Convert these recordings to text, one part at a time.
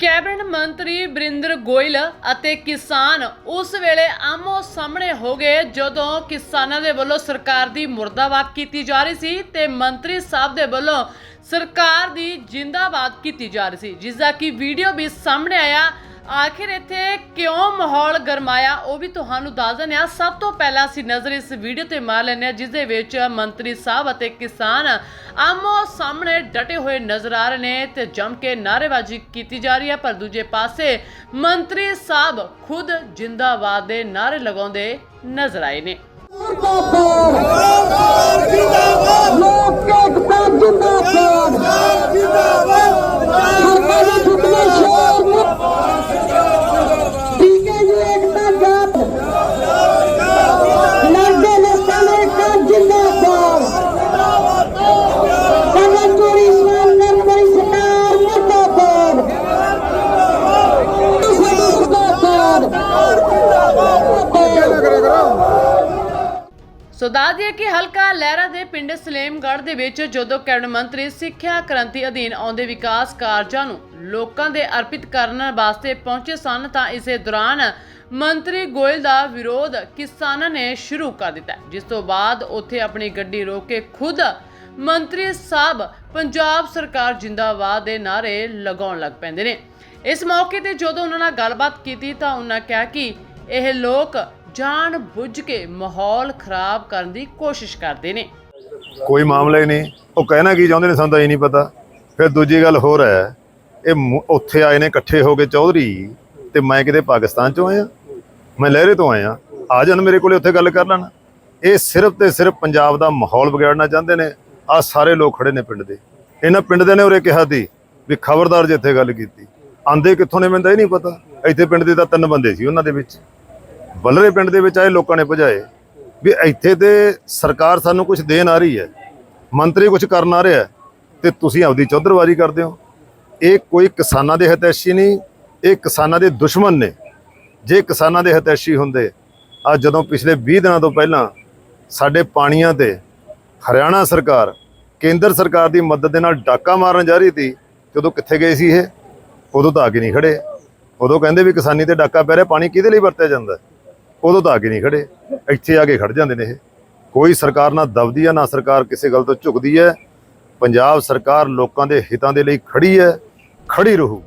Cabinet ਮੰਤਰੀ ਬਰਿੰਦਰ ਗੋਇਲ ਅਤੇ ਕਿਸਾਨ ਉਸ ਵੇਲੇ ਆਮੋ ਸਾਹਮਣੇ ਹੋ ਗਏ ਜਦੋਂ ਕਿਸਾਨਾਂ ਦੇ ਵੱਲੋਂ ਸਰਕਾਰ ਦੀ ਮੁਰਦਾਬਾਦ ਕੀਤੀ ਜਾ ਰਹੀ ਸੀ ਤੇ ਮੰਤਰੀ ਸਾਹਿਬ ਦੇ ਵੱਲੋਂ ਸਰਕਾਰ ਦੀ ਜਿੰਦਾਬਾਦ ਕੀਤੀ ਜਾ ਰਹੀ ਸੀ। ਜਿਸ ਦਾ ਕਿ ਵੀਡੀਓ ਵੀ ਸਾਹਮਣੇ ਆਇਆ। ਆਖਿਰ ਇੱਥੇ ਕਿਉਂ ਮਾਹੌਲ ਗਰਮਾਇਆ? ਉਹ ਵੀ ਤੁਹਾਨੂੰ ਦੱਸ ਦਿੰਦੇ ਹਾਂ। ਸਭ ਤੋਂ ਪਹਿਲਾਂ ਅਸੀਂ ਨਜ਼ਰ ਇਸ ਵੀਡੀਓ ਤੇ ਮਾਰ ਲੈਂਦੇ ਹਾਂ ਜਿਸ ਦੇ ਵਿੱਚ ਮੰਤਰੀ ਸਾਹਿਬ ਅਤੇ ਕਿਸਾਨ ਆਮੋ ਸਾਹਮਣੇ ਡਟੇ ਹੋਏ ਨਜ਼ਰ ਆ ਰਹੇ ਨੇ ਤੇ ਜੰਮ ਕੇ ਨਾਅਰੇਬਾਜ਼ੀ ਕੀਤੀ ਜਾ ਰਹੀ ਹੈ। ਪਰ ਦੂਜੇ ਪਾਸੇ ਮੰਤਰੀ ਸਾਹਿਬ ਖੁਦ ਜਿੰਦਾਬਾਦ ਦੇ ਨਾਅਰੇ ਲਗਾਉਂਦੇ ਨਜ਼ਰ ਆਏ ਨੇ। ਲੋਕ ਜਿੰਦਾਬਾਦ ਦੱਸ ਦਈਏ ਕਿ ਹਲਕਾ ਲਹਿਰਾ ਦੇ ਪਿੰਡ ਸਲੇਮਗੜ੍ਹ ਦੇ ਵਿੱਚ ਜਦੋਂ ਕੈਬਨਿਟ ਮੰਤਰੀ ਸਿੱਖਿਆ ਕ੍ਰਾਂਤੀ ਅਧੀਨ ਆਉਂਦੇ ਵਿਕਾਸ ਕਾਰਜਾਂ ਨੂੰ ਲੋਕਾਂ ਦੇ ਅਰਪਿਤ ਕਰਨ ਵਾਸਤੇ ਪਹੁੰਚੇ ਸਨ ਤਾਂ ਇਸੇ ਦੌਰਾਨ ਮੰਤਰੀ ਗੋਇਲ ਦਾ ਵਿਰੋਧ ਕਿਸਾਨਾਂ ਨੇ ਸ਼ੁਰੂ ਕਰ ਦਿੱਤਾ। ਜਿਸ ਤੋਂ ਬਾਅਦ ਉੱਥੇ ਆਪਣੀ ਗੱਡੀ ਰੋਕ ਕੇ ਖੁਦ ਮੰਤਰੀ ਸਾਹਿਬ ਪੰਜਾਬ ਸਰਕਾਰ ਜਿੰਦਾਬਾਦ ਦੇ ਨਾਅਰੇ ਲਗਾਉਣ ਲੱਗ ਪੈਂਦੇ ਨੇ। ਇਸ ਮੌਕੇ ਤੇ ਜਦੋਂ ਉਹਨਾਂ ਨਾਲ ਗੱਲਬਾਤ ਕੀਤੀ ਤਾਂ ਉਹਨਾਂ ਕਿਹਾ ਕਿ ਇਹ ਲੋਕ ਜਾਣ ਬੁੱਝ ਕੇ ਮਾਹੌਲ ਖਰਾਬ ਕਰਨ ਦੀ ਕੋਸ਼ਿਸ਼ ਕਰਦੇ ਨੇ। ਕੋਈ ਮਾਮਲਾ ਹੀ ਨਹੀਂ। ਉਹ ਕਹਿਣਾ ਕੀ ਚਾਹੁੰਦੇ ਨੇ, ਸਾਨੂੰ ਤਾਂ ਇਹ ਨਹੀਂ ਪਤਾ। ਫਿਰ ਦੂਜੀ ਗੱਲ ਹੋਰ ਹੈ, ਇਹ ਉੱਥੇ ਆਏ ਨੇ, ਇਕੱਠੇ ਹੋ ਕੇ ਚੌਧਰੀ ਤੇ ਮੈਂ ਕਿਤੇ ਪਾਕਿਸਤਾਨ ਚੋਂ ਆਇਆ। ਮੈਂ ਲਹਿਰੇ ਤੋਂ ਆਇਆ। ਆ ਜਾਣ ਮੇਰੇ ਕੋਲੇ, ਉੱਥੇ ਗੱਲ ਕਰ ਲੈਣਾ। ਇਹ ਸਿਰਫ ਤੇ ਸਿਰਫ ਪੰਜਾਬ ਦਾ ਮਾਹੌਲ ਵਿਗਾੜਨਾ ਚਾਹੁੰਦੇ ਨੇ। ਆ ਸਾਰੇ ਲੋਕ ਖੜੇ ਨੇ ਪਿੰਡ ਦੇ। ਇਹਨਾਂ ਪਿੰਡ ਦੇ ਨੇ ਉਰੇ ਕਿਹਾ ਸੀ ਵੀ ਖਬਰਦਾਰ ਜੇ ਇੱਥੇ ਗੱਲ ਕੀਤੀ। ਆਂਦੇ ਕਿੱਥੋਂ ਨੇ, ਮੈਨੂੰ ਤਾਂ ਇਹ ਨਹੀਂ ਪਤਾ। ਇੱਥੇ ਪਿੰਡ ਦੇ ਤਾਂ ਤਿੰਨ ਬੰਦੇ ਸੀ ਉਹਨਾਂ ਦੇ ਵਿੱਚ। ਬਲਰੇ ਪਿੰਡ ਦੇ ਵਿੱਚ ਆਏ ਲੋਕਾਂ ਨੇ ਭਜਾਏ। ਵੀ ਇੱਥੇ ਤੇ ਸਰਕਾਰ ਸਾਨੂੰ ਕੁਝ ਦੇਣ ਆ ਰਹੀ ਹੈ ਮੰਤਰੀ ਕੁਝ ਕਰਨ ਆ ਰਿਹਾ ਹੈ, ਤੇ ਤੁਸੀਂ ਆਪਦੀ ਚੌਧਰਵਾਰੀ ਕਰਦੇ ਹੋ। ਇਹ ਕੋਈ ਕਿਸਾਨਾਂ ਦੇ ਹਿਤੈਸ਼ੀ ਨਹੀਂ ਇਹ ਕਿਸਾਨਾਂ ਦੇ ਦੁਸ਼ਮਣ ਨੇ। ਜੇ ਕਿਸਾਨਾਂ ਦੇ ਹਿਤੈਸ਼ੀ ਹੁੰਦੇ ਆ ਜਦੋਂ ਪਿਛਲੇ 20 ਦਿਨਾਂ ਤੋਂ ਪਹਿਲਾਂ ਸਾਡੇ ਪਾਣੀਆਂ ਤੇ ਹਰਿਆਣਾ ਸਰਕਾਰ ਕੇਂਦਰ ਸਰਕਾਰ ਦੀ ਮਦਦ ਦੇ ਨਾਲ ਡਾਕਾ ਮਾਰਨ ਜਾ ਰਹੀ ਸੀ ਤੇ ਉਦੋਂ ਕਿੱਥੇ ਗਏ ਸੀ ਇਹ? ਉਦੋਂ ਤਾਂ ਆ ਕੇ ਨਹੀਂ ਖੜੇ। ਉਦੋਂ ਕਹਿੰਦੇ ਵੀ ਕਿਸਾਨੀ ਤੇ ਡਾਕਾ ਪੈ ਰਿਹਾ ਪਾਣੀ ਕਿਹਦੇ ਲਈ ਵਰਤਿਆ ਜਾਂਦਾ? ਉਦੋਂ ਤਾਂ ਆ ਨਹੀਂ ਖੜੇ, ਇੱਥੇ ਆ ਕੇ ਖੜ ਜਾਂਦੇ ਨੇ ਇਹ। ਕੋਈ ਸਰਕਾਰ ਨਾ ਦਬਦੀ ਆ, ਨਾ ਸਰਕਾਰ ਕਿਸੇ ਗੱਲ ਤੋਂ ਝੁਕਦੀ ਹੈ ਪੰਜਾਬ ਸਰਕਾਰ ਲੋਕਾਂ ਦੇ ਹਿੱਤਾਂ ਦੇ ਲਈ ਖੜੀ ਹੈ ਖੜੀ ਰਹੂ।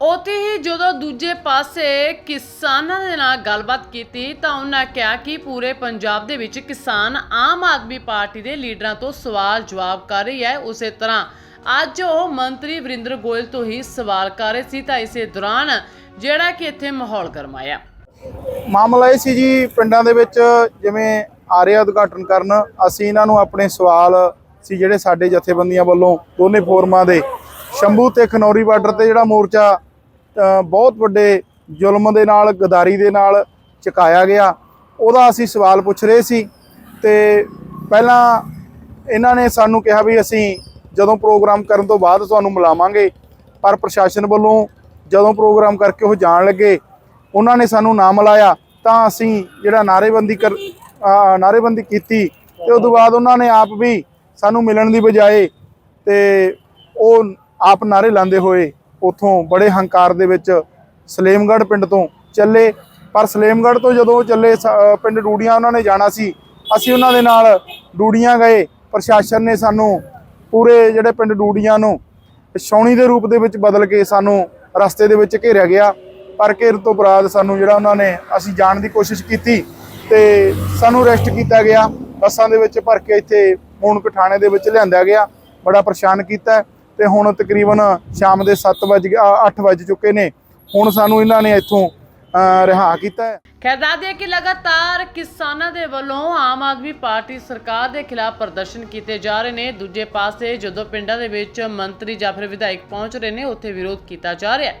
ਉੱਥੇ ਹੀ ਜਦੋਂ ਦੂਜੇ ਪਾਸੇ ਕਿਸਾਨਾਂ ਦੇ ਨਾਲ ਗੱਲਬਾਤ ਕੀਤੀ, ਤਾਂ ਉਹਨਾਂ ਕਿਹਾ ਕਿ ਪੂਰੇ ਪੰਜਾਬ ਦੇ ਵਿੱਚ ਕਿਸਾਨ ਆਮ ਆਦਮੀ ਪਾਰਟੀ ਦੇ ਲੀਡਰਾਂ ਤੋਂ ਸਵਾਲ ਜਵਾਬ ਕਰ ਰਹੀ ਹੈ ਉਸੇ ਤਰ੍ਹਾਂ ਅੱਜ ਉਹ ਮੰਤਰੀ ਵਰਿੰਦਰ ਗੋਇਲ ਤੋਂ ਹੀ ਸਵਾਲ ਕਰ ਰਹੇ ਸੀ, ਤਾਂ ਇਸੇ ਦੌਰਾਨ ਜਿਹੜਾ ਕਿ ਇੱਥੇ ਮਾਹੌਲ ਗਰਮਾਇਆ। ਮਾਮਲਾ ਇਹ ਸੀ ਜੀ, ਪਿੰਡਾਂ ਦੇ ਵਿੱਚ ਜਿਵੇਂ ਆ ਰਿਹਾ ਉਦਘਾਟਨ ਕਰਨ, ਅਸੀਂ ਇਹਨਾਂ ਨੂੰ ਆਪਣੇ ਸਵਾਲ ਸੀ ਜਿਹੜੇ ਸਾਡੇ ਜਥੇਬੰਦੀਆਂ ਵੱਲੋਂ ਦੋਨੇ ਫੋਰਮਾਂ ਦੇ। ਸ਼ੰਭੂ ਤੇ ਖਨੌਰੀ ਬਾਰਡਰ ਤੇ ਜਿਹੜਾ ਮੋਰਚਾ ਬਹੁਤ ਵੱਡੇ ਜ਼ੁਲਮ ਦੇ ਨਾਲ, ਗਦਾਰੀ ਦੇ ਨਾਲ ਚੁਕਾਇਆ ਗਿਆ, ਉਹਦਾ ਅਸੀਂ ਸਵਾਲ ਪੁੱਛ ਰਹੇ ਸੀ ਤੇ ਪਹਿਲਾਂ ਇਹਨਾਂ ਨੇ ਸਾਨੂੰ ਕਿਹਾ ਵੀ ਅਸੀਂ ਜਦੋਂ ਪ੍ਰੋਗਰਾਮ ਕਰਨ ਤੋਂ ਬਾਅਦ ਤੁਹਾਨੂੰ ਮਿਲਾਵਾਂਗੇ, ਪਰ ਪ੍ਰਸ਼ਾਸਨ ਵੱਲੋਂ ਜਦੋਂ ਪ੍ਰੋਗਰਾਮ ਕਰਕੇ ਉਹ ਜਾਣ ਲੱਗੇ ਉਹਨਾਂ ਨੇ ਸਾਨੂੰ ਨਾ ਮਿਲਾਇਆ ਤਾਂ ਅਸੀਂ ਜਿਹੜਾ ਨਾਰੇਬੰਦੀ ਕਰ, ਅਹ ਨਾਅਰੇਬੰਦੀ ਕੀਤੀ ਤੇ ਉਸ ਤੋਂ ਬਾਅਦ ਉਹਨਾਂ ਨੇ ਆਪ ਵੀ ਸਾਨੂੰ ਮਿਲਣ ਦੀ ਬਜਾਏ ਤੇ ਉਹ ਆਪ ਨਾਰੇ ਲਾਉਂਦੇ ਹੋਏ ਉਥੋਂ ਬੜੇ ਹੰਕਾਰ ਦੇ ਵਿੱਚ ਸਲੇਮਗੜ੍ਹ ਪਿੰਡ ਤੋਂ ਚੱਲੇ। ਪਰ ਸਲੇਮਗੜ੍ਹ ਤੋਂ ਜਦੋਂ ਚੱਲੇ, ਸ- ਪਿੰਡ ਡੂੜੀਆਂ ਉਹਨਾਂ ਨੇ ਜਾਣਾ ਸੀ, ਅਸੀਂ ਉਹਨਾਂ ਦੇ ਨਾਲ ਡੂੜੀਆਂ ਗਏ। ਪ੍ਰਸ਼ਾਸਨ ਨੇ ਸਾਨੂੰ ਪੂਰੇ ਜਿਹੜੇ ਪਿੰਡ ਡੂੜੀਆਂ ਨੂੰ ਛਾਉਣੀ ਦੇ ਰੂਪ ਦੇ ਵਿੱਚ ਬਦਲ ਕੇ ਸਾਨੂੰ ਰਸਤੇ ਦੇ ਵਿੱਚ ਘੇਰਿਆ ਗਿਆ। ਪਰ ਘੇਰ ਤੋਂ ਬਾਅਦ ਸਾਨੂੰ ਜਿਹੜਾ ਉਹਨਾਂ ਨੇ ਅਸੀਂ ਜਾਣ ਦੀ ਕੋਸ਼ਿਸ਼ ਕੀਤੀ ਤੇ ਸਾਨੂੰ ਅਰੈਸਟ ਕੀਤਾ ਗਿਆ। ਬੱਸਾਂ ਦੇ ਵਿੱਚ ਭਰ ਕੇ ਇੱਥੇ ਮੂਣਕ ਥਾਣੇ ਦੇ ਵਿੱਚ ਲਿਆਂਦਾ ਗਿਆ। ਬੜਾ ਪਰੇਸ਼ਾਨ ਕੀਤਾ ਤੇ ਹੁਣ ਤਕਰੀਬਨ ਸ਼ਾਮ ਦੇ 7 ਵਜ 8 ਵਜ ਚੁੱਕੇ ਨੇ। ਹੁਣ ਸਾਨੂੰ ਇਹਨਾਂ ਨੇ ਇੱਥੋਂ ਰਿਹਾ ਕੀਤਾ ਹੈ। ਖੈਰ ਦੱਸ ਕਿ ਲਗਾਤਾਰ ਕਿਸਾਨਾਂ ਦੇ ਵੱਲੋਂ ਆਮ ਆਦਮੀ ਪਾਰਟੀ ਸਰਕਾਰ ਦੇ ਖਿਲਾਫ ਪ੍ਰਦਰਸ਼ਨ ਕੀਤੇ ਜਾ ਰਹੇ ਨੇ। ਦੂਜੇ ਪਾਸੇ ਜਦੋਂ ਪਿੰਡਾਂ ਦੇ ਵਿੱਚ ਮੰਤਰੀ ਜਾਂ ਫਿਰ ਵਿਧਾਇਕ ਪਹੁੰਚ ਰਹੇ ਨੇ, ਉੱਥੇ ਵਿਰੋਧ ਕੀਤਾ ਜਾ ਰਿਹਾ ਹੈ।